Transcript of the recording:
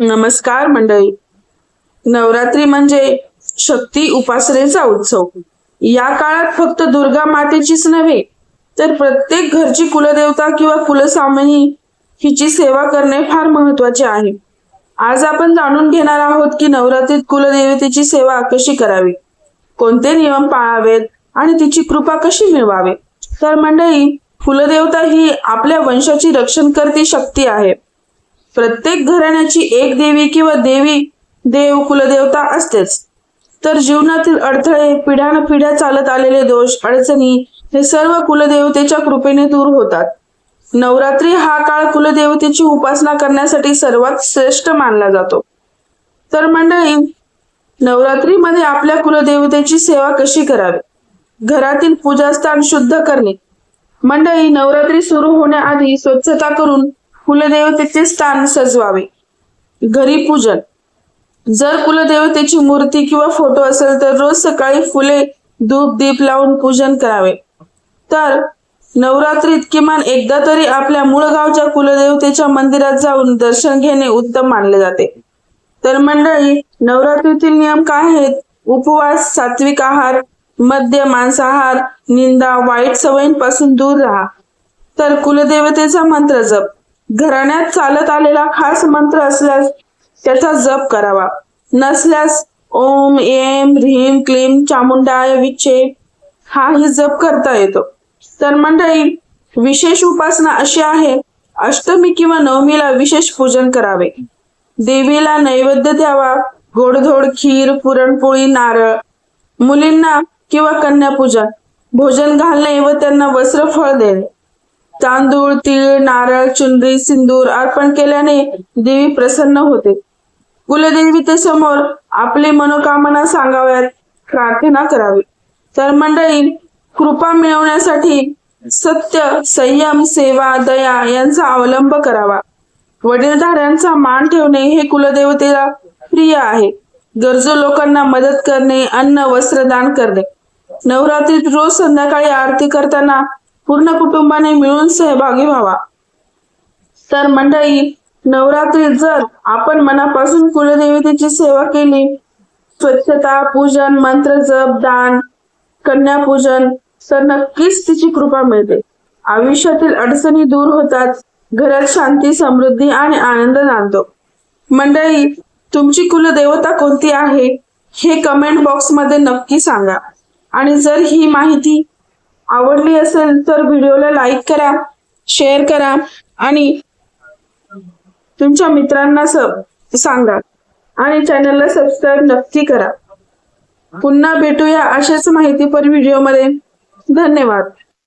नमस्कार मंडळी. नवरात्री म्हणजे शक्ती उपासनेचा उत्सव. या काळात फक्त दुर्गा मातेचीच नव्हे तर प्रत्येक घरची कुलदेवता किंवा कुलस्वामिनी हिची सेवा करणे फार महत्त्वाचे आहे. आज आपण जाणून घेणार आहोत की नवरात्रीत कुलदेवतेची सेवा कशी करावी? कोणते नियम पाळावेत आणि तिची कृपा कशी मिळवावी? तर मंडळी कुलदेवता ही आपल्या वंशाची रक्षण करती शक्ती आहे. प्रत्येक घराण्याची एक देवी किंवा देवी देव कुलदेवता असतेच. तर जीवनातील अडथळे पिढ्यानपिढ्या चालत आलेले दोष अडचणी हे सर्व कुलदेवतेच्या कृपेने दूर होतात. नवरात्री हा काळ कुलदेवतेची उपासना करण्यासाठी सर्वात श्रेष्ठ मानला जातो. तर मंडळी नवरात्रीमध्ये आपल्या कुलदेवतेची सेवा कशी करावी? घरातील पूजास्थान शुद्ध करणे. मंडळी नवरात्री सुरू होण्याआधी स्वच्छता करून कुलदेवतेचे स्थान सजवावे. घरी पूजन. जर कुलदेवतेची मूर्ती किंवा फोटो असेल तर रोज सकाळी फुले धूप दीप लावून पूजन करावे. तर नवरात्रीत किमान एकदा तरी आपल्या मूळ गावच्या कुलदेवतेच्या मंदिरात जाऊन दर्शन घेणे उत्तम मानले जाते. तर मंडळी नवरात्रीतील नियम काय आहेत? उपवास सात्विक आहार मद्य मांसाहार निंदा वाईट सवयींपासून दूर राहा. तर कुलदेवतेचा मंत्र जप. घराण्यात चालत आलेला खास मंत्र असल्यास त्याचा जप करावा. नसल्यास ओम एम ह्रीम क्लीम चामुंडाय विच्छे हाही जप करता येतो. तर मंडळी विशेष उपासना अशी आहे अष्टमी किंवा नवमीला विशेष पूजन करावे. देवीला नैवेद्य द्यावा. गोडधोड खीर पुरणपोळी नारळ मुलींना किंवा कन्यापूजन भोजन घालणे व त्यांना वस्त्र फळ देणे. तांदूळ तीळ नारळ चुनरी सिंदूर अर्पण केल्याने देवी प्रसन्न होते. कुलदेवतेसमोर आपली मनोकामना सांगाव्यात प्रार्थना करावी. तर मंडळी कृपा मिळवण्यासाठी सत्य संयम सेवा दया यांचा अवलंब करावा. वडीलधाऱ्यांचा मान ठेवणे हे कुलदेवतेला प्रिय आहे. गरजू लोकांना मदत करणे अन्न वस्त्रदान करणे. नवरात्रीत रोज संध्याकाळी आरती करताना पूर्ण कुटुंबाने मिळून सहभागी व्हावा. तर मंडळी नवरात्रीत जर आपण मनापासून कुलदेवतेची सेवा केली स्वच्छता पूजन मंत्र जप दान कन्यापूजन तर नक्कीच तिची कृपा मिळते. आयुष्यातील अडचणी दूर होतात घरात शांती समृद्धी आणि आनंद नांदतो. मंडळी तुमची कुलदेवता कोणती आहे हे कमेंट बॉक्समध्ये नक्की सांगा. आणि जर ही माहिती आवडली असेल तर व्हिडिओला लाईक करा शेअर करा आणि तुमच्या मित्रांना सब सांगा. आणि चॅनलला सबस्क्राईब नक्की करा. पुन्हा भेटूया अशाच माहितीपर व्हिडिओमध्ये धन्यवाद.